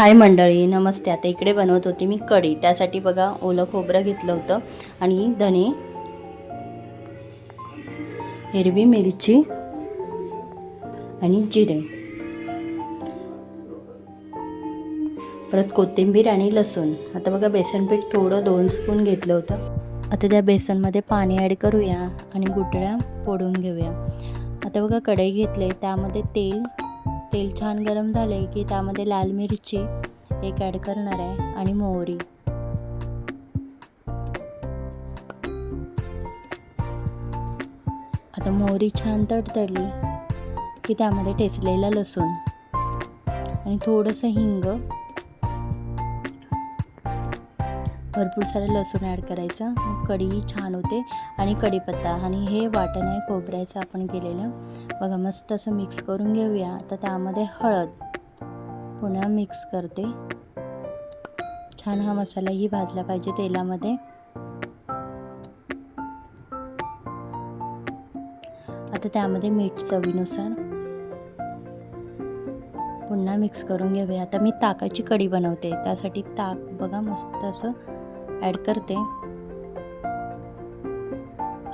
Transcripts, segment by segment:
हाय मंडळी नमस्ते. आता इकडे बनवत होती मी कढी. त्यासाठी बघा ओलं खोबरं घेतलं होतं आणि धने हिरवी मिरची आणि जिरे. परत कोथिंबीर आणि लसूण. आता बघा बेसन पीठ थोडं दोन स्पून घेतलं होतं. आता त्या बेसनमध्ये पाणी ॲड करूया आणि गुटळ्या फोडून घेऊया. आता बघा कढई घेतले त्यामध्ये तेल तेल छान गरम झाले की त्यामध्ये लाल मिरची एक ॲड करणार आहे आणि मोहरी. आता मोहरी छान तडतडली की त्यामध्ये ठेचलेला लसूण. आणि थोडंसं हिंग भरपूर सारं लसूण ॲड करायचं. मग छान होते. आणि कढीपत्ता आणि हे वाटण आहे खोबऱ्याचं आपण केलेलं. बघा मस्त असं मिक्स करून घेऊया. तर त्यामध्ये हळद पुन्हा मिक्स करते. छान हा मसालाही भाजला पाहिजे तेलामध्ये. आता त्यामध्ये मीठ चवीनुसार पुन्हा मिक्स करून घेऊया. आता मी ताकाची कढी बनवते. त्यासाठी ताक बघा मस्त असं ॲड करते.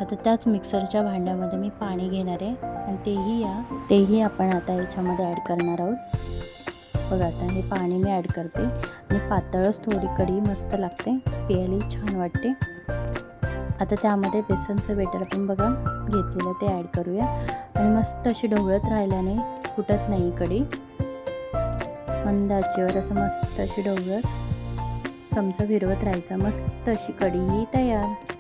आता त्याच मिक्सरच्या भांड्यामध्ये मी पाणी घेणार आहे आणि तेही या तेही आपण आता याच्यामध्ये ॲड करणार आहोत. बघा आता हे पाणी मी ॲड करते आणि पातळच थोडी कढी मस्त लागते प्यायलाही छान वाटते. आता त्यामध्ये बेसनचं बेटर आपण बघा घेतलेलं ते ॲड करूया. आणि मस्त अशी ढवळत राहिल्याने फुटत नाही कढी. मंद आचेवर असं मस्त अशी ढवळत. चमचा फिरवत राहायचा. मस्त अशी कढीही तयार.